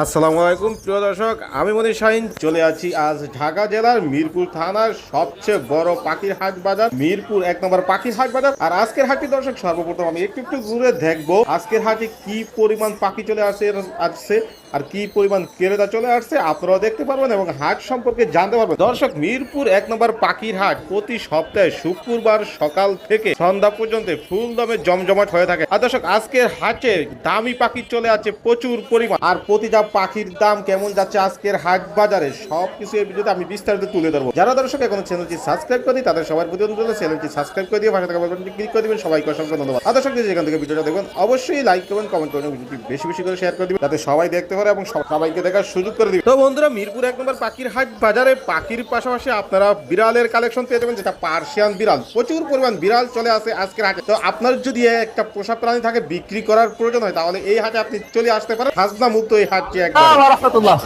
আসসালামু আলাইকুম, প্রিয় দর্শক। আমি মনির শাহিন চলে আছি আজ ঢাকা জেলার মিরপুর থানার সবচেয়ে বড় পাখির হাট বাজার, মিরপুর এক নম্বর পাখির হাট বাজার। আর আজকের হাটটি দর্শক, সর্বপ্রথম আমি একটু একটু ঘুরে দেখব আজকের হাটে কি পরিমাণ পাখি চলে আসে, আসছে, আর কি পরিমাণ ক্রেতা চলে আসছে, আপনারাও দেখতে পারবেন এবং হাট সম্পর্কে জানতে পারবেন। দর্শক, মিরপুর এক নম্বর পাখির হাট প্রতি সপ্তাহে শুক্রবার সকাল থেকে সন্ধ্যা পর্যন্ত ফুল দমে জমজমাট হয়ে থাকে। আর দর্শক, আজকের হাটে দামি পাখি চলে আছে প্রচুর পরিমাণ, আর প্রতিটা পাখির দাম কেমন যাচ্ছে আজকের হাট বাজারে? সব কিছু এই ভিডিওতে আমি বিস্তারিত তুলে ধরবো। যারা দর্শক এখনও চ্যানেলটি সাবস্ক্রাইব করি তাদের সবার প্রতি অনুরোধ চ্যানেলটি সাবস্ক্রাইব করে দিয়ে পাশে থাকা ক্লিক করে দিবেন। সবাইকে অসংখ্য ধন্যবাদ। আর দর্শক যেখান থেকে ভিডিওটা দেখবেন, অবশ্যই লাইক করবেন কমেন্ট করবেন ভিডিওটি বেশি বেশি করে শেয়ার করে দিবেন, যাতে সবাই দেখতে পারে এবং সবাইকে দেখার সুযোগ করে দিবেন। তো বন্ধুরা, মিরপুর এক নম্বর পাখির হাট বাজারে পাখির পাশাপাশি আপনারা বিড়ালের কালেকশন পেয়ে যাবেন, যেটা পার্সিয়ান বিড়াল। প্রচুর পরিমাণ বিড়াল চলে আসে আজকের হাটে। তো আপনার যদি একটা পোষা প্রাণী থাকে, বিক্রি করার প্রয়োজন হয়, তাহলে এই হাটে আপনি চলে আসতে পারেন। খাজনা মুক্ত এই রহমতুল্লাহ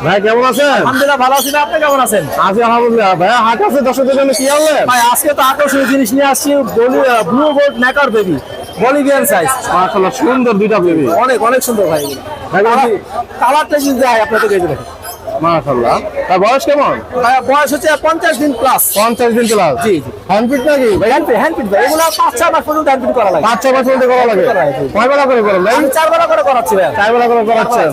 ভাই কেমন আছেন? আলহামদুলিল্লাহ ভালো আছি। আপনি কেমন আছেন? আছি আলহামদুলিল্লাহ। ভাই হাট আছে দর্শকদের জন্য কি আনলেন? ভাই আজকে তো আকর্ষণীয় জিনিস নিয়ে আসছি blue throat macaw baby Bolivian size মাশাআল্লাহ সুন্দর দুইটা বেবি অনেক অনেক সুন্দর ভাই। ভাই কালারটা যদি দেয় আপনাদের দেখেন। মাশাআল্লাহ। তার বয়স কেমন? বয়স হচ্ছে পঞ্চাশ দিন প্লাস পঞ্চাশ দিন ক্লাস জি জি। হ্যান্ডপিট নাকি? ভাই হ্যান্ডপিট হ্যান্ডপিট ভাই। এগুলো পাঁচ ছয় মাস পর্যন্ত হ্যান্ডপিট করা লাগে। পাঁচ ছ বছর ধরে করা লাগে। কয় বেলা করে করেন ভাই? আমি চার বেলা করে করাচ্ছি ভাই চার বেলা করে করাচ্ছেন।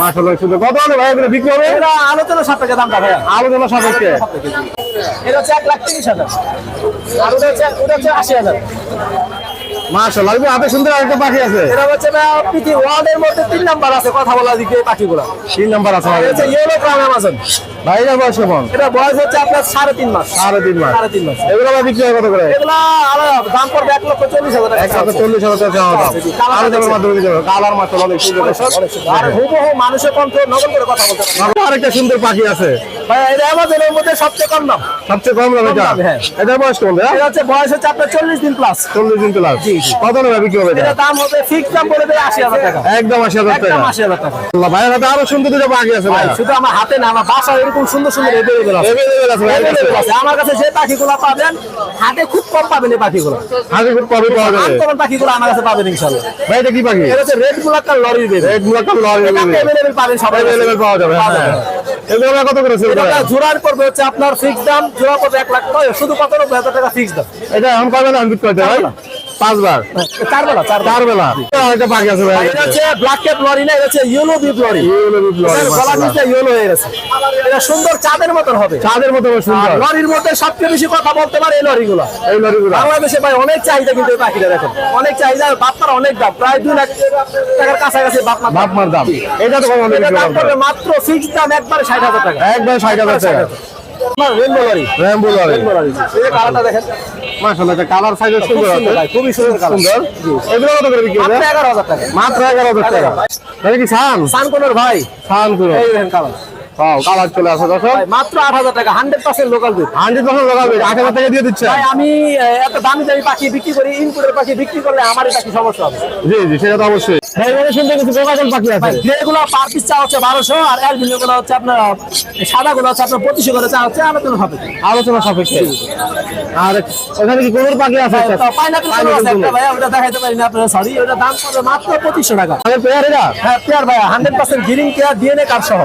মাশাআল্লাহ সুন্দর। কত হলে ভাই? এগুলো বিক্রি হবে? এটা আলোচনা সাপেক্ষে দামটা ভাইয়া। আলোচনা সাপেক্ষে। এটা হচ্ছে এক লাখ তিরিশ হাজার। আর ওটা হচ্ছে ওটা হচ্ছে আশি হাজার। মাশাআল্লাহ এই হাতে সুন্দর আরেকটা পাখি আছে। এটা হচ্ছে ভাইয়া পৃথিবী ওয়ার্ল্ডের মধ্যে তিন নাম্বার আছে কথা বলার দিকে পাখিগুলো। তিন নাম্বার আছে এটা হচ্ছে ইয়েলো ক্রাউন অ্যামাজন ভাই এর বয়স কেমন? এটা বয়স হচ্ছে আপনার সাড়ে তিন মাস। সাড়ে তিন মাস। সাড়ে তিন মাস। এগুলো ভাই বিক্রি হয় কত করে? এগুলা আলাদা দাম পড়বে এক লক্ষ চল্লিশ হাজার টাকা। এক সাথে চল্লিশ হাজার টাকা দাম। মাধ্যমে দিতে হবে। কালার মাত্র অনেক সুন্দর। আর হুবহু মানুষের কণ্ঠ নকল করে কথা বলতে পারে। আরেকটা সুন্দর পাখি আছে। এটা মধ্যে সবচেয়ে কম দাম। সবচেয়ে কম দাম এটা? হ্যাঁ। এটার বয়স কেমন এটা হচ্ছে বয়স হচ্ছে আপনার চল্লিশ দিন প্লাস চল্লিশ দিন প্লাস কত নেবে বিক্রি হবে এটা? এটা দাম হবে ফিক্স দাম বলে দেয় আশি হাজার টাকা। একদম আশি হাজার টাকা। একদম আশি হাজার টাকা। আল্লাহ হাতে আরও সুন্দর দুটো পাখি আছে ভাই ভাই, শুধু আমার হাতে না আমার বাসা এরকম সুন্দর সুন্দর এভেলেবেল আছে। Available আছে ভাইয়ের কাছে। আমার কাছে যে পাখিগুলো পাবেন হাতে খুব কম পাবেন এই পাখিগুলো। হাতে খুব কমই পাওয়া যাবে। পাখিগুলো আমার কাছে পাবেন ভাই এটা কি পাখি? এটা হচ্ছে রেড লরির baby red Moluccan lory available পাবেন সবাই। অ্যাভেলেবল পাওয়া যাবে হ্যাঁ। এগুলো কত করে সেল জোড়ার হচ্ছে আপনার ফিক্স দাম জোড়া করবে এক লাখ শুধু কত হাজার টাকা ফিক্স দাম। এটা এখন পাবেন আনবিট করতে হয় পাঁচবার। চার বেলা চার বেলা আছে ভাই। এটা হচ্ছে ব্ল্যাক ক্যাপ লরি না এটা হচ্ছে yellow bib lory. Yellow bib lory, গলা নিচে ইয়েলো হয়ে গেছে। এটা সুন্দর চাঁদের মতন হবে। চাঁদের মতো সুন্দর। লরির মধ্যে সবচেয়ে বেশি কথা বলতে পারে এই লরিগুলো। এই লরিগুলো। বাংলাদেশে ভাই অনেক চাহিদা কিন্তু এই পাখিটা দেখেন। অনেক চাহিদা বাপমার অনেক দাম। প্রায় দুই লাখ টাকার কাছাকাছি বাপমার। বাপমার দাম। এটা তো এটা মাত্র ফিক্স দাম একবারে ষাট হাজার টাকা। একবার ষাট হাজার টাকা। Rainbow lory. Rambo lory. এই কালারটা দেখেন। মাশাআল্লাহ এটা কালার সাইজ সুন্দর সুন্দর আছে। খুবই সুন্দর কালার সুন্দর এগুলো কত করে বিক্রি হবে? মাত্র এগারো হাজার টাকা। মাত্র এগারো হাজার টাকা। এটা কি সান সানকোনের ভাই। সান এই দেখেন কালার কালার চলে আসে দর্শক মাত্র আট হাজার টাকা হান্ড্রেড পার্সেন্ট লোকাল দুধ হান্ড্রেড পার্সেন্ট লাগাবে আট হাজার টাকা দিয়ে দিচ্ছে। ভাই আমি এত দামি দামি পাখি বিক্রি করি ইনপুটের পাখি বিক্রি করলে আমারই পাখি সমস্যা হবে? জি জি সেটা তো অবশ্যই। ভাই এখানে সুন্দর কিছু কোকাটেল পাখি আছে। যেগুলো পার পিস চা হচ্ছে বারোশো আরগুলো হচ্ছে আপনার সাদা গুলো হচ্ছে আপনার পঁচিশশো করে চা হচ্ছে আলোচনা হবে আলোচনা সাপেক্ষে। আর ওখানে কি কোনোর পাখি আছে? পাইনাপেল আছে একটা ভাই ওটা দেখাইতে পারি না আপনারা সরি ওটা দাম পড়বে মাত্র পঁচিশশো টাকা। পেয়ার এটা হ্যাঁ পেয়ার ভাই hundred percent green pair DNA card সহ।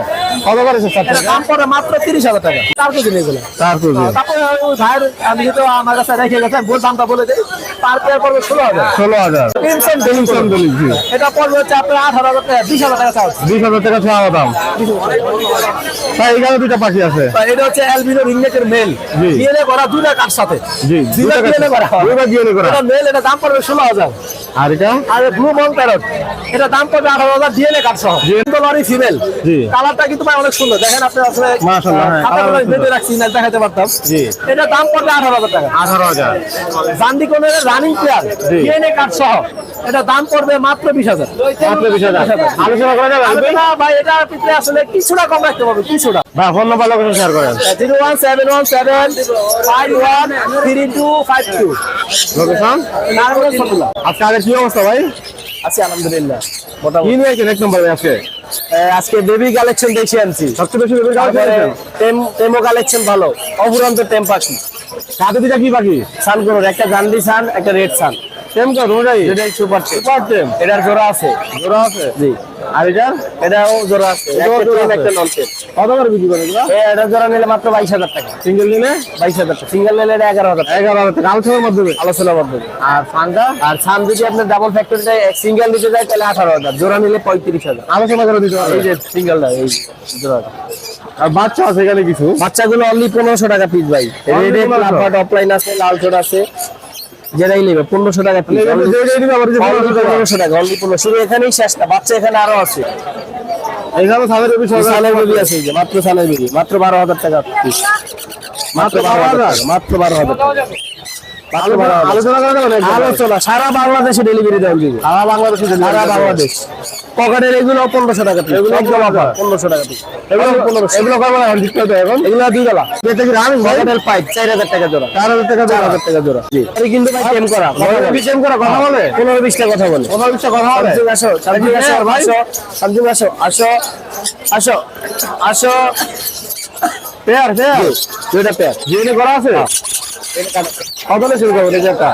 কত করে স্যার। এটা দাম পড়বে মাত্র তিরিশ হাজার টাকা। চার কেজি তারপর তারপরে ওই ভাইয়ের আমি তো আমার কাছে রেখে গেছে বলতাম তা বলে দিই। পার পেয়ার পড়বে ষোলো হাজার। ষোলো হাজার। ক্রিমসন ক্রিমসন দলিল, জি। এটা পড়বে হচ্ছে আপনার আঠারো হাজার টাকা বিশ হাজার টাকা চার্জ। বিশ হাজার টাকা চাওয়া দাম। ভাই এখানে দুইটা পাখি আছে। এটা হচ্ছে অ্যালবিনো রিংনেকের মেল জি। করা দুইটা কার সাথে। জি দুইটা দুইটা করা। দুইটা DNA করা। এটা মেল এটা দাম পড়বে ষোলো হাজার। আর এটা? আর ব্লু মং প্যারট এটা দাম পড়বে আঠারো হাজার ডিএনএ কার্ড সহ। লরি ফিমেল জি। কালারটা কিন্তু ভাই অনেক সুন্দর। দেখেন আপনি আসলে মাশাআল্লাহ, হ্যাঁ, রাখছি না দেখাতে পারতাম। জি। এটা দাম পড়বে আঠারো হাজার টাকা। আঠারো হাজার। জান্দিকোনের রানিং প্লেয়ার। ডিএনএ কার্ড সহ। এটা দাম পড়বে মাত্র বিশ হাজার। মাত্র বিশ হাজার। আলোচনা করা যাবে আলোচনা ভাই এটার ভিতরে আসলে কিছুটা কম রাখতে পারবে কিছুটা। ভাই ফোন নাম্বার লোকেশন শেয়ার করেন। Zero one seven one seven five one three two five two. Location Narayanganj আজকে আগের কি অবস্থা ভাই? আছি আলহামদুলিল্লাহ। মোটামুটি। এক নম্বর আজকে। আজকে বেবি কালেকশন দেখে আনছি। সবচেয়ে বেশি বেবি কালেকশন টেম- টেমো কালেকশন ভালো। অপুরন্ত টেম পাখি। হাতে দুটা কি পাখি? সান করুন একটা গান্ধী সান একটা রেড সান। সেম কত ওটাই এটাই সুপার টেম সুপার টেম এটার জোড়া আছে। জোড়া আছে? জি। আর এটাও জোড়া আছে। একটা নন টেম কত করে বিক্রি করে এগুলো? এটা জোড়া নিলে মাত্র বাইশ হাজার টাকা। সিঙ্গেল দিনে বাইশ হাজার টাকা। সিঙ্গেল নিলে এটা এগারো হাজার টাকা। এগারো হাজার টাকা। আলোচনার মাধ্যমে? আলোচনার মাধ্যমে। আর ফান্ডা আর যদি আপনার ডাবল ফ্যাক্টরি সিঙ্গেল নিতে যায় তাহলে আঠারো হাজার। জোড়া নিলে পঁয়ত্রিশ হাজার। আলোচনা করে দিতে এই পারবে যে সিঙ্গেলটা এই জোড়াটা আর বাচ্চা আছে এখানে কিছু? বাচ্চাগুলো অনলি পনেরোশো টাকা পিস ভাই। Only রেড 1500 লাফাট অফলাইন আছে লাল চোট আছে। যেটাই নেবে পনেরোশো টাকা পনেরোশো টাকা। পনেরোশো টাকা অনলি পনেরো শুধু এখানেই শেষ না বাচ্চা এখানে আরও আছে। এখানে সালের বেবি আছে। যে মাত্র সালের বেবি মাত্র বারো হাজার টাকা মাত্র বারো হাজার? টাকা, মাত্র বারো হাজার টাকা। আলোচনা সারা বাংলাদেশে ডেলিভারি দেওয়া সারা বাংলাদেশে সারা বাংলাদেশ। পকেটের এগুলো পনেরোশো টাকা এগুলো একদম অফার পনেরোশো টাকা এগুলো পনেরোশো। এগুলো করব না এখন দিতে এখন? এগুলো দুই বেলা এটা কি রানিং পকেটের পাইপ চার হাজার টাকা জোড়া। চার হাজার টাকা চার হাজার টাকা জোড়া। জি। কিন্তু ভাই টেম করা। করে কথা বলে? পনেরো বিশটা কথা বলে। পনেরো বিশটা কথা বলে? সামসুং আসো সামসুং আসো হ্যাঁ, ভাই। সামসুং আসো আসো আসো আসো। পেয়ার পেয়ার দুইটা পেয়ার জিএনএ করা আছে? হলে শুরু করব এই একটা।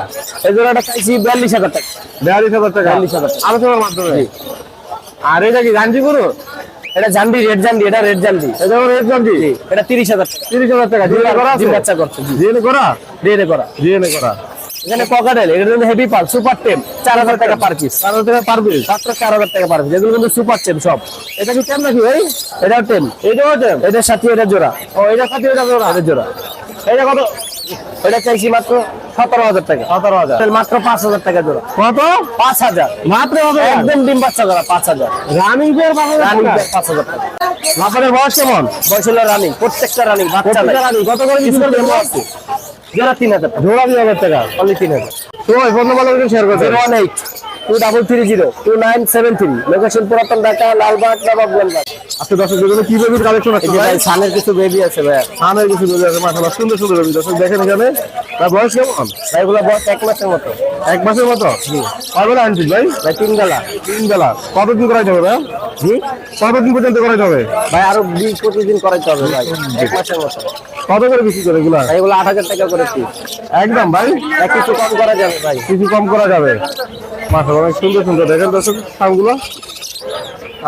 এই জোড়াটা চাইছি বিয়াল্লিশ হাজার টাকা। বিয়াল্লিশ হাজার টাকা। বিয়াল্লিশ হাজার। আলোচনার মাধ্যমে। আর এটা কি গাঞ্জি করো এটা জান্ডি রেড জান্ডি এটা রেড জান্ডি এটা রেট গাঞ্জি এটা তিরিশ হাজার টাকা। তিরিশ হাজার টাকা। জিএনএ করা আছে? বাচ্চা করছে জিএনএ করা? রেডে করা। জিএনএ করা। এখানে পকেটেল এটা কিন্তু হেভি পাল সুপার টেম চার হাজার টাকা পার পিস চার হাজার টাকা পারবে মাত্র চার হাজার টাকা পার পিস এগুলো কিন্তু সুপার টেম সব। এটা কি কেমন নাকি ভাই? এটাও টেম এইটাও আছে এটার সাথে এটা জোড়া। ও এটা সাথে এটা জোড়া। এটা জোড়া। এটা কত? এটা চাইছি মাত্র সতেরো হাজার টাকা। সতেরো হাজার। মাত্র পাঁচ হাজার টাকা জোড়া কত? পাঁচ হাজার। মাত্র একদম ডিম বাচ্চা জোড়া পাঁচ হাজার। রানিং রানিং পাঁচ হাজার টাকা। লাফারের বয়স কেমন? বয়স হলো রানিং প্রত্যেকটা রানিং বাচ্চা রানিং। কত করে করবে কিছু আছে জোড়া তিন হাজার জোড়া দুই হাজার টাকা। অনলি তিন হাজার। তো ফোন নাম্বার শেয়ার করছে one eight two double three zero two nine seven three location পুরাতন ঢাকা লালবাগ নবাবগঞ্জ। আজকে জন্য কি বেবির কালেকশন আছে ভাই? সানের কিছু বেবি আছে ভাই। সানের কিছু বেবি আছে মাশাআল্লাহ সুন্দর সুন্দর বেবি দর্শক দেখেন এখানে তার বয়স কেমন? এগুলো বয়স এক মাসের মতো। এক মাসের মতো? আনছিস ভাই? ভাই তিন বেলা তিন বেলা কতদিন করা যাবে ভাই? জি। কতদিন পর্যন্ত করা যাবে ভাই আরও বিশ পঁচিশ দিন করাইতে হবে ভাই এক মাসের মতো। কত করে বিক্রি করে এগুলা? এগুলো আট হাজার টাকা করে একদম ভাই? কিছু কম করা যাবে ভাই। কিছু কম করা যাবে। মাশাআল্লাহ অনেক সুন্দর সুন্দর। দেখেন দর্শক সামগুলো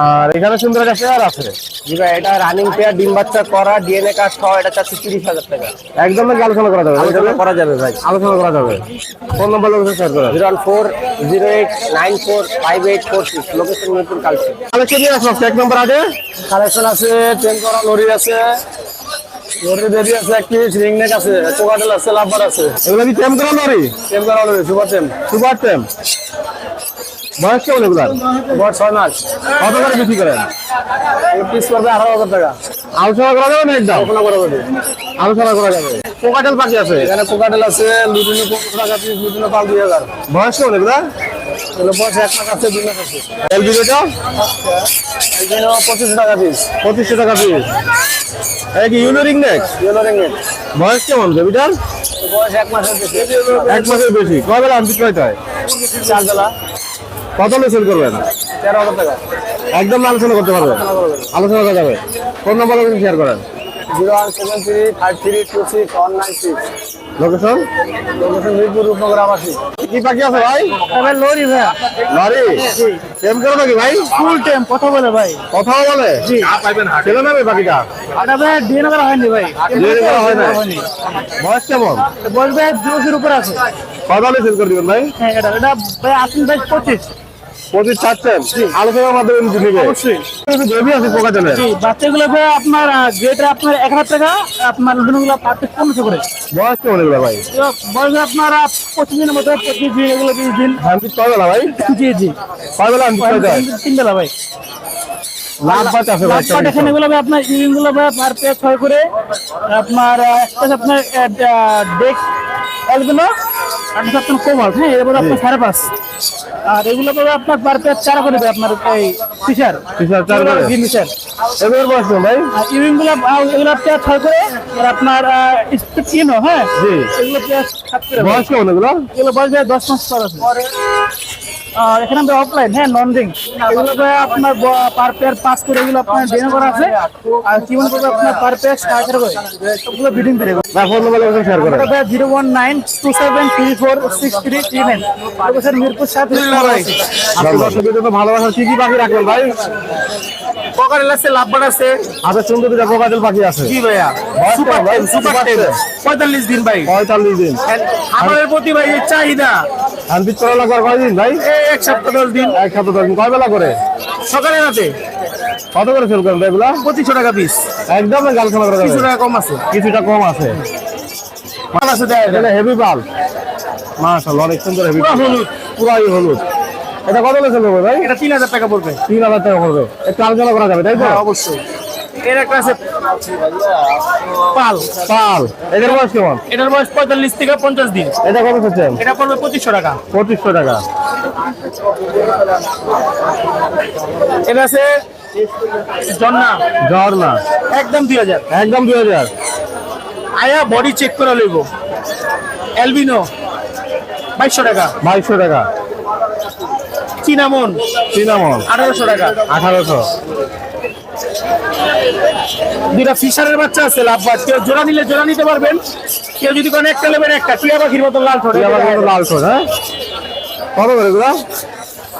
আর এখানে সুন্দর একটা পেয়ার আছে। জি ভাই এটা রানিং পেয়ার ডিম বাচ্চা করা ডিএনএ কার্ড সহ এটা চাচ্ছি তিরিশ হাজার টাকা। একদম আলোচনা করা যাবে? আলোচনা করা যাবে ভাই। আলোচনা করা যাবে। ফোন নাম্বার লোকেশন শেয়ার করে zero one four zero eight nine four five eight four six. Location Mirpur কালচে। কালেকশন নিয়ে আসলাম এক নম্বর আগে। কালেকশন আছে ট্রেন করা লরি আছে। লরি বেবি আছে এক পিস রিং নেক আছে কোকাটেল আছে লাভবার আছে। এগুলো কি টেম করা লরি ট্রেন করা lory super train super tame বয়স কেমন এগুলার? বড় ছয় মাস। কত করে বিক্রি করেন? পিস করবে আঠারো হাজার টাকা। আলোচনা করা যাবে না একদম? আলোচনা করা যাবে। আলোচনা করা যাবে। পোকাটেল পাখি আছে? এখানে কোকাটেল আছে লুটিনো পিস লুটিনো পাল দুই হাজার। বয়স কেমন এগুলা এগুলো বয়স এক মাস আছে দুই মাস আছে। এলবিটা এখানে পঁচিশশো টাকা পিস পঁচিশশো টাকা পিস কি নেক বয়স কেমন বেবিটার? বয়স এক মাসের বেশি। এক মাসের বেশি। কয় বেলা আনতে কয়টা হয় চার বেলা। কত সেল করবেন? তেরো হাজার টাকা। একদম আলোচনা করতে পারবেন? আলোচনা করা যাবে। ফোন নাম্বার শেয়ার করেন। Zero one seven three five three two six one nine six. Location? Location Mirpur Rupnagar আবাসী কি পাখি আছে ভাই? এবার লরি ভাই। লরি? টেম করো নাকি ভাই? ফুল টাইম কথা বলে ভাই। কথাও বলে? ছেলে নেবে পাখিটা? এটা ভাই ডিএনএ করা হয়নি ভাই। DNA করা হয় না। বয়স কেমন? বলবে দুশোর উপর আছে। কত সেল করে দিবেন ভাই? হ্যাঁ এটা এটা ভাই আসুন ভাই পঁচিশ। পঁচিশ ছাড়ছেন আলোচনার মাধ্যমে নিবে অবশ্যই। বেবি আছে পোকাটেলের জি বাচ্চাগুলো ভাই আপনার আপনার এক হাজার টাকা আপনার পনেরোশো করে। বয়স কেমন এগুলো ভাই? বয়স আপনার পঁচিশ দিনের মতো পঁচিশ দিন এগুলো বিশ দিন। আনতে কয় ভাই? জি জি। কয় বেলা আনতে কয়টা তিন বেলা ভাই। লাভ আছে ভাই এখানে গুলো আপনার ইউরিনগুলো ভাই পেয়ে ছয় করে আপনার একটা হচ্ছে আপনার ডেক এলগুলো আপনার কোমল হ্যাঁ এবার আপনার সাড়ে পাঁচ। আর এগুলো পাবে আপনার পার পেয়ে চার করে দেবে আপনার এই ফিশার Fisher চার করে? ফিশার এবার বয়স কেমন ভাই? আর ইউরিনগুলো আহ, এগুলো পেয়ে ছয় করে আর আপনার স্পিড হ্যাঁ? জি। এগুলো পেয়ে সাত করে। বয়স কেমন এগুলো? এগুলো বয়স দশ মাস পর আছে। আর এখানে আমরা অফলাইন হ্যাঁ নন রিং এগুলো ভাই আপনার পার পেয়ার পাস করে এগুলো আপনার ডেমো করা আছে। আর কি মনে করবে আপনার পার পেয়ার সাড়ে করে? সবগুলো বিডিং করে ভাই ফোন নাম্বার লোকেশন শেয়ার করেন zero one nine two seven three four six three three nine location Mirpur সাত আপনি দর্শকদের জন্য ভালোবাসার কি কি পাখি রাখবেন ভাই? পকারেল আছে সুন্দর দুটা পাখি আছে। জি ভাইয়া? সুপার ভাই? সুপার টেন দিন ভাই। পঁয়তাল্লিশ দিন। খাবারের প্রতি ভাই চাহিদা। কয়দিন ভাই? এক সপ্তাহ দশ দিন। এক সপ্তাহ দশ দিন। কয় বেলা করে? সকালে রাতে। কত করে সেল করেন এগুলা? পঁচিশশো টাকা পিস একদম না গাল খানা করে কিছু টাকা কম আছে। কিছুটা কম আছে। মাল আছে এটা হেভি পাল মাশাআল্লাহ অনেক সুন্দর হেভি হলুদ। পুরাই হলুদ। এটা কত করে সেল করবে ভাই? এটা তিন হাজার টাকা পড়বে। তিন হাজার টাকা করবে একটু আলোচনা করা যাবে তাই তো? হ্যাঁ অবশ্যই। এর একটা আছে পাল। পাল। এটার বয়স কেমন? এটার বয়স পঁয়তাল্লিশ থেকে পঞ্চাশ দিন। এটা কত চাচ্ছেন? এটা পড়বে পঁচিশশো টাকা। পঁচিশশো টাকা। এটা আছে একদম দুই হাজার। একদম দুই হাজার। আয়া বডি চেক করে লইব। অ্যালবিনো বাইশশো টাকা। বাইশশো টাকা। Cinnamon cinnamon. আঠারোশো টাকা। আঠারোশো। দুটা ফিশারের বাচ্চা আছে লাভবাদ কেউ জোড়া নিলে জোড়া নিতে পারবেন কেউ যদি কোনো একটা নেবেন একটা। টিয়া পাখির মতো লাল ঠোঁট আবার কত লাল ঠোঁট হ্যাঁ? কত করে এগুলা?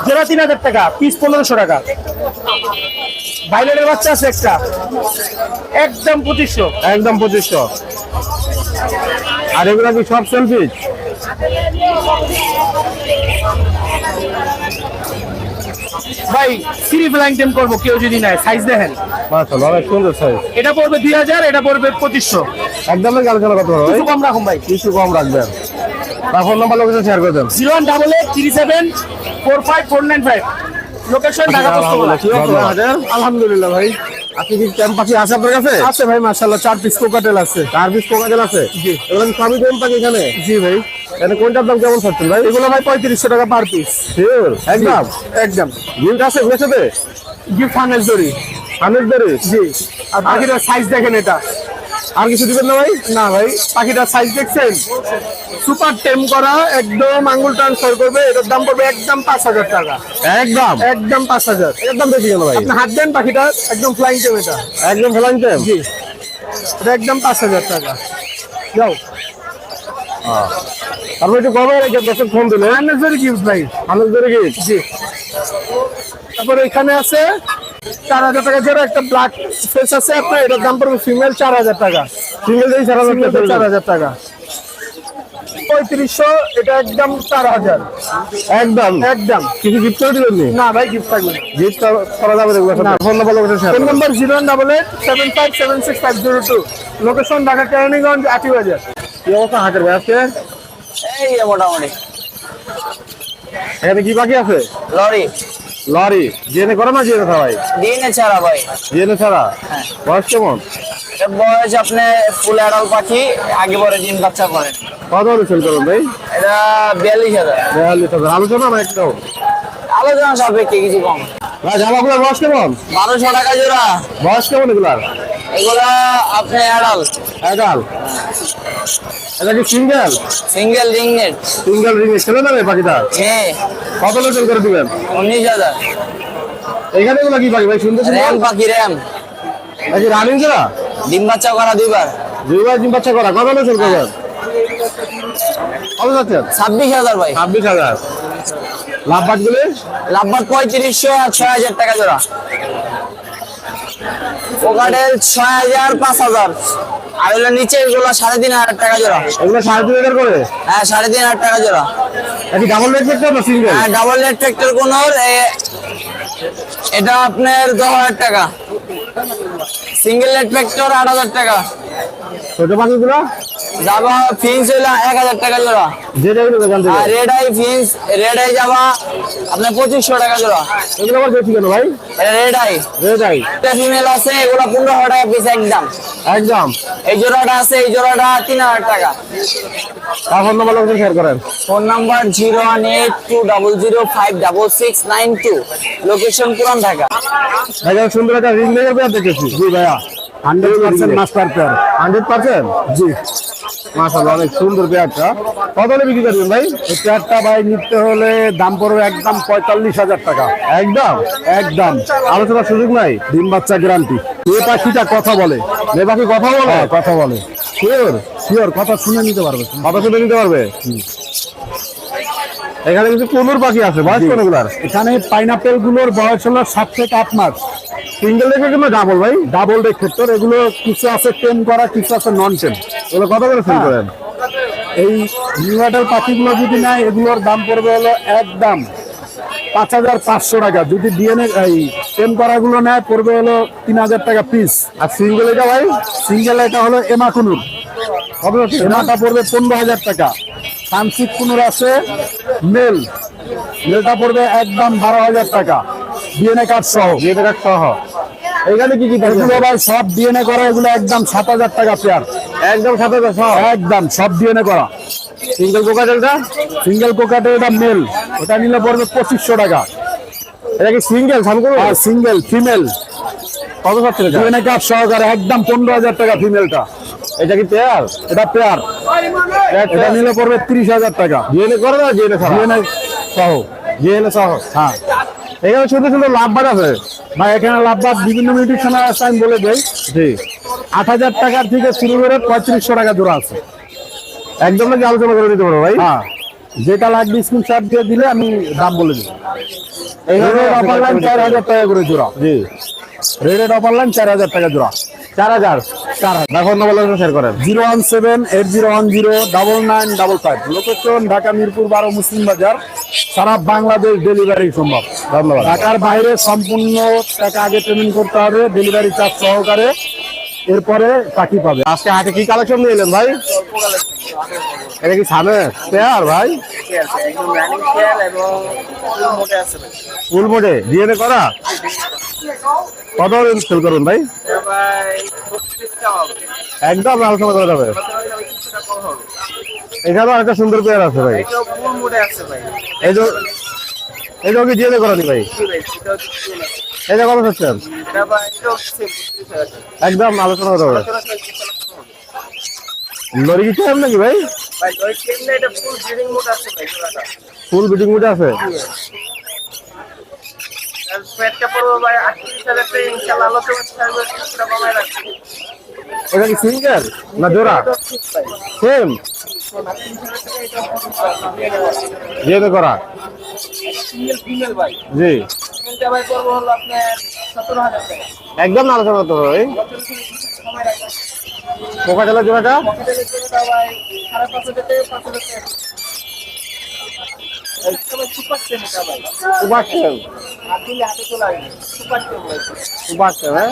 জোড়া তিন হাজার টাকা পিস পনেরোশো টাকা। বাইলের বাচ্চা আছে একটা একদম পঁচিশশো। একদম পঁচিশশো। আর এগুলা কি সব সেলফিস ভাই সিরি ফ্লাইং টেম করব কেউ যদি নেয় সাইজ দেখেন। মাশাআল্লাহ অনেক সুন্দর সাইজ এটা পড়বে 2000 এটা পড়বে 2500 একদম গালগালা কত হবে কিছু কম রাখুন ভাই। কিছু কম রাখবেন। তার ফোন নাম্বার লোকেশন শেয়ার করে দেন। 01888 37 45495 লোকেশন ঢাকা? আলহামদুলিল্লাহ ভাই। আপনি কি ক্যাম্প পাখি আছে? আপনার কাছে আছে ভাই মাশাল্লাহ চার পিস কোকাটেল আছে। চার পিস কোকাটেল আছে? জি। এগুলো সবই ক্যাম্প পাখি এখানে? জি ভাই। এখানে কোনটার দাম কেমন থাকছেন ভাই? এগুলো ভাই পঁয়ত্রিশশো টাকা পার পিস একদম? একদম। গিফট আছে এগুলোর সাথে? গিফট ফানেল দড়ি। হানের দরে জি। আর পাখিটার সাইজ দেখেন এটা। আর কিছু দিবেন না ভাই? না ভাই পাখিটার সাইজ দেখছেন? সুপার টেম করা একদম আঙ্গুল ট্রান্সফার করবে এটার দাম পড়বে একদম পাঁচ হাজার টাকা। একদম? একদম পাঁচ হাজার। একদম বেশি কেন ভাই? আপনি হাত দেন পাখিটা একদম ফ্লাইং টেম এটা। একদম ফেলান টেম জি। এটা একদম পাঁচ হাজার টাকা। যাও। আপনি একটু কমে রেখে দর্শক ফোন দিলে আননেসারি গিফট ভাই। দরে গিফট জি। তারপরে এখানে আছে চার হাজার টাকা জোড়া একটা ব্ল্যাক ফেস আছে আপনার এটার দাম পড়বে ফিমেল চার হাজার টাকা। দিয়ে চার হাজার টাকা পঁয়ত্রিশশো এটা একদম চার হাজার। একদম? একদম। কিছু গিফট করে দিবেন না? ভাই গিফট থাকবে গিফট করা যাবে দেখব phone number location phone number zero double eight seven five seven six five zero two location Dhaka Keraniganj Aati Bazar কি অবস্থা হাটের ভাই আজকে? এই মোটামুটি। এখানে কি বাকি আছে? লরি। লরি জেনে করো না জিএনএ ছাড়াই জেনে ছাড়া ভাই। জেনে ছাড়া? বয়স কেমন? বয়স আপনি ফুল অ্যাডাল পাখি আগে পরে ডিম বাচ্চা করেন কত হলে সেল করবেন ভাই? এটা বিয়াল্লিশ হাজার। বিয়াল্লিশ হাজার। আলোচনা না একটাও। আলোচনা সাপেক্ষে কিছু কম। ভাই জামাগুলোর বয়স কেমন? বারোশো টাকা জোড়া। বয়স কেমন এগুলার? এগুলা আপনি অ্যাডাল এগাল এটা কি single single ring neck. Single ring ছেলে না রে পাখিটা? হ্যাঁ। কত সেল করে দিবেন? উনিশ হাজার। এখানে এগুলো কি পাখি ভাই শুনতে র্যাম পাখি র্যাম নাকি রানিং জোড়া ডিম বাচ্চা করা দুইবার। দুইবার ডিম বাচ্চা করা কত করবেন? কত যাচ্ছেন? ছাব্বিশ হাজার ভাই। ছাব্বিশ হাজার। লাভ বাটগুলি লাভবার পঁয়ত্রিশশো আর ছয় হাজার টাকা জোড়া। পোকাটেল ছয় হাজার পাঁচ হাজার। আর হলো নিচে এগুলো সাড়ে তিন হাজার টাকা জোড়া। এগুলো সাড়ে তিন হাজার করে? হ্যাঁ সাড়ে তিন হাজার টাকা জোড়া। নাকি ডাবল রেট করতে না সিঙ্গেল হ্যাঁ ডাবল রেড ট্রাক্টর কোনোর এটা আপনার দশ হাজার টাকা। সিঙ্গেল রেড ট্রাক্টর আট হাজার টাকা। ছোট পাখিগুলো? যাবা ফিন্স হইল এক হাজার টাকা জোড়া। আর red eye finch red eye যাবা আপনার পঁচিশশো টাকা জোড়া। এগুলো আবার বেশি কেন ভাই? রেড আই রে যাই একটা ফিমেল আছে এগুলো পনেরো হাজার টাকা পিস একদম। একদম। এই জোড়াটা আছে এই জোড়াটা তিন হাজার টাকা। তার ফোন নাম্বার লোকেশন শেয়ার করেন। Phone number zero one eight two double zero five double six nine two. Location পুরান ঢাকা। ভাই সুন্দর একটা রিং পেয়ার দেখেছি। জি ভাইয়া। Hundred percent master pair hundred percent? জি। অনেক সুন্দর পেয়ারটা। কত হলে বিক্রি করবেন ভাই? এই পেয়ারটা ভাই নিতে হলে দাম পড়বে একদম পঁয়তাল্লিশ হাজার টাকা। একদম? একদম। আলোচনার সুযোগ নাই? ডিম বাচ্চা গ্যারান্টি এ পাখিটা কথা বলে। এ পাখি কথা বলে? হ্যাঁ কথা বলে। শিওর শিওর কথা শুনে নিতে পারবে। কথা শুনে নিতে পারবে? এখানে কিছু কোনুর পাখি আছে বয়স কোনগুলার? এখানে পাইনাপেলগুলোর বয়স হলো সাত থেকে আট মাস। সিঙ্গেল রেখে কিন্তু ডাবল ভাই। ডাবল ডে ক্ষেত্রে এগুলো কিছু আছে টেন করা, কিছু আছে নন টেন এগুলো কত করে সেল করেন? এই নিউ অ্যাডাল পাখিগুলো যদি নেয়, এগুলোর দাম পড়বে হলো একদম পাঁচ হাজার পাঁচশো টাকা। যদি ডিএনএ এই টেন করাগুলো নেয়, পড়বে হলো তিন হাজার টাকা পিস আর সিঙ্গেল এটা ভাই সিঙ্গেল এটা হলো এমা কুনুর। এমাটা পড়বে পনেরো হাজার টাকা। তান্ত্রিক কুনুর আছে মেল মেলটা পড়বে একদম বারো হাজার টাকা। ডিএনএ কার্ড সহ। জিএ টাকা সহ। এখানে কি কি এগুলো? ভাই সব ডিএনএ করা এগুলো একদম সাত হাজার টাকা পেয়ার একদম সাথে সহ? একদম সব ডিএনএ করা। সিঙ্গেল কোকাটেলটা সিঙ্গেল কোকাটে এটা মেল ওটা নিলে পড়বে পঁচিশশো টাকা। এটা কি সিঙ্গেল সামকুরু আর সিঙ্গেল ফিমেল কত এটা ডিএনএ কার্ড সহকারে একদম পনেরো হাজার টাকা ফিমেলটা এটা কি পেয়ার এটা পেয়ার এটা নিলে পড়বে তিরিশ হাজার টাকা। জিএনএ করে না জিএনএ ছাড়া ডিএনএ সহ? জিএনএ সহ। হ্যাঁ। এখানে সুন্দর সুন্দর লাভবাদ আছে। ভাই এখানে লাভবাদ বিভিন্ন মিউটিশনের আছে আমি বলে দেই। জি। আট হাজার টাকার থেকে শুরু করে পঁয়ত্রিশশো টাকা জোড়া আছে। একদম নাকি আলোচনা করে দিতে পারো ভাই? হ্যাঁ। যেটা লাগবে স্ক্রিনশট দিয়ে দিলে আমি দাম বলে দিব। রেডেড অফার লাইন চার হাজার টাকা করে জোড়া। জি। রেডেড অফার লাইন চার হাজার টাকা জোড়া। চার হাজার। চার হাজার শেয়ার করেন। Zero one seven eight zero one zero double nine double five. Location Dhaka Mirpur বারো মুসলিম বাজার। সারা বাংলাদেশ ডেলিভারি সম্ভব। ধন্যবাদ। ঢাকার বাইরে সম্পূর্ণ টাকা আগে পেমেন্ট করতে হবে। ডেলিভারি চার্জ সহকারে। এরপরে পাখি পাবে। আজকে হাতে কি কালেকশন নিয়ে এলেন ভাই? এটা কি সামনে পেয়ার ভাই? ফুল মোটে ডিএনএ করা? কত সেল করুন ভাই? একদম আলোচনা করা যাবে। এখানেও একটা সুন্দর পেয়ার আছে ভাই। এই যে যে কি ডিএনএ করানি ভাই? এটা কত চাচ্ছেন একদম আলোচনা করা যাবে লরি কি চান নাকি ভাই? ফুল বিডিং মুডে আছে। এটা কি সিঙ্গেল না জোড়া? সেম ডিএনএ করা। জি। একদম আলোচনা হবে ভাই। পোকা চালা জোড়াটা উপাচ্ছেন উপাচ্ছেন হ্যাঁ?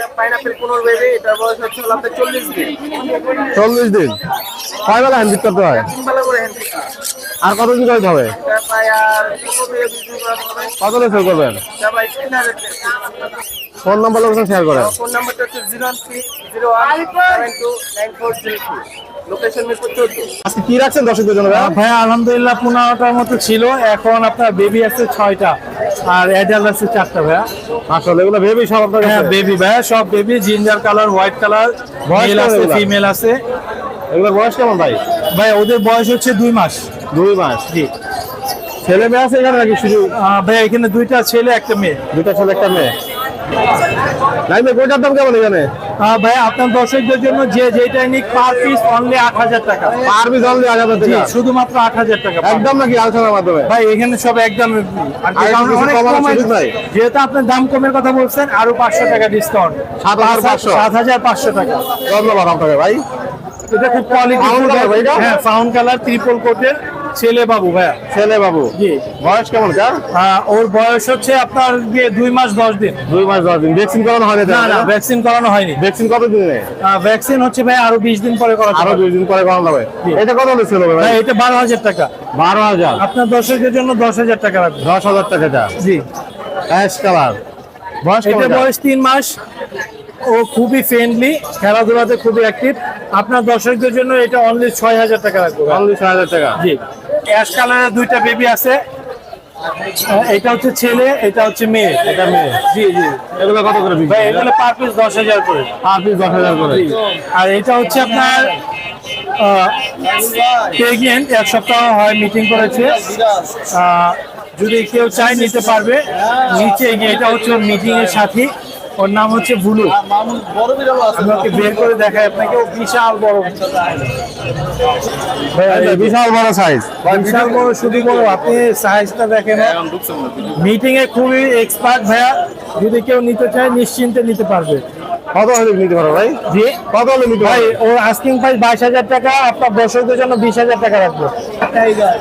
যার চল্লিশ দিন। কয় বেলা হ্যান্ড করতে হয়? আর কত দিন করতে হবে কত লেখা করবেন? ফোন নাম্বার লোকেশন শেয়ার করেন। ফোন নাম্বারটা হচ্ছে zero one three zero one seven two nine four zero আজকে কি রাখছেন দর্শকদের জন্য ভাইয়া? ভাই আলহামদুলিল্লাহ পনেরোটার মতো ছিল। এখন আপনার বেবি আছে ছয়টা আর অ্যাডাল্ট আছে চারটা ভাইয়া। আসলে এগুলো ভেবেই সব আপনার হ্যাঁ বেবি ভাইয়া সব baby ginger colour white colour male আছে ফিমেল আছে। এগুলোর বয়স কেমন ভাই? ভাই ওদের বয়স হচ্ছে দুই মাস। দুই মাস জি। ছেলে মেয়ে আছে এখানে নাকি শুধু? ভাই এখানে দুইটা ছেলে একটা মেয়ে। দুটা ছেলে একটা মেয়ে। নাই মেয়ে কোটার দাম কেমন এখানে? ভাই আপনার দর্শকদের জন্য যে যেটা নিক পার পিস অনলি আট হাজার টাকা। শুধুমাত্র আট হাজার টাকা একদম নাকি আলোচনার মাধ্যমে? ভাই এখানে সব একদম? যেহেতু আপনার দাম কমের কথা বলছেন আরও পাঁচশো টাকা ডিসকাউন্ট সাত হাজার পাঁচশো। সাত হাজার পাঁচশো টাকা। ধন্যবাদ আপনাকে ভাই। এটা খুব কোয়ালিটি? হ্যাঁ ফাউন্ড কালার ত্রিপল কোটের ছেলে বাবু ভাইয়া। ছেলে বাবু। জি। বয়স কেমন কার আহ, ওর বয়স হচ্ছে আপনার গিয়ে দুই মাস দশ দিন। দুই মাস দশ দিন। ভ্যাকসিন করানো হয় না না ভ্যাকসিন করানো হয়নি। ভ্যাকসিন কত দিনে ভ্যাকসিন হচ্ছে ভাই আরও বিশ দিন পরে করা আরও দুই দিন পরে করানো যাবে এটা কত হলে ছিল ভাই? ভাই এটা বারো হাজার টাকা। বারো হাজার। আপনার দর্শকের জন্য দশ হাজার টাকা রাখব দশ হাজার টাকা যা জি। অ্যাশ কালার বয়স এটা বয়স তিন মাস। ও খুবই ফ্রেন্ডলি খেলাধুলাতে খুবই অ্যাক্টিভ আপনার দর্শকদের জন্য এটা অনলি ছয় হাজার টাকা রাখব অনলি ছয় হাজার টাকা। জি। অ্যাশ কালারের দুইটা বেবি আছে। এটা হচ্ছে ছেলে এটা হচ্ছে মেয়ে। এটা মেয়ে। জি জি। এগুলো কত করে বিক্রি ভাই এগুলো পার পিস দশ হাজার করে। পার পিস দশ হাজার করে। আর এটা হচ্ছে আপনার প্রেগনেন্ট এক সপ্তাহ হয় মিটিং করেছে। যদি কেউ চায় নিতে পারবে নিচে গিয়ে এটা হচ্ছে মিটিং এর সাথী। ওর নাম হচ্ছে ভুলু। আমি ওকে বের করে দেখাই আপনাকে ও বিশাল বড়। বিশাল বড় সাইজ বিশাল বড় শুধু বড় আপনি সাইজটা দেখেন। মিটিং এ খুবই এক্সপার্ট ভাইয়া। যদি কেউ নিতে চায় নিশ্চিন্তে নিতে পারবে। কত হলে নিতে পারো ভাই? জি। কত হলে নিতে ভাই ওর আস্কিং প্রাইস বাইশ হাজার টাকা আপনার দর্শকদের জন্য বিশ হাজার টাকা রাখব।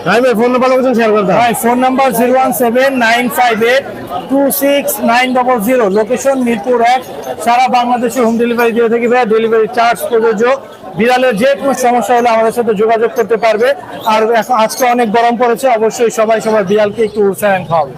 ভাই ভাই ফোন নাম্বার লোকেশন শেয়ার ভাই phone number zero one seven nine five eight two six nine double zero location Mirpur এক সারা বাংলাদেশে হোম ডেলিভারি দিয়ে থাকি ভাই ডেলিভারি চার্জ প্রযোজ্য। বিড়ালের যে কোনো সমস্যা হলে আমাদের সাথে যোগাযোগ করতে পারবে। আর আজকে অনেক গরম পড়েছে অবশ্যই সবাই সবাই বিড়ালকে একটু উৎসাহ খাওয়াবে।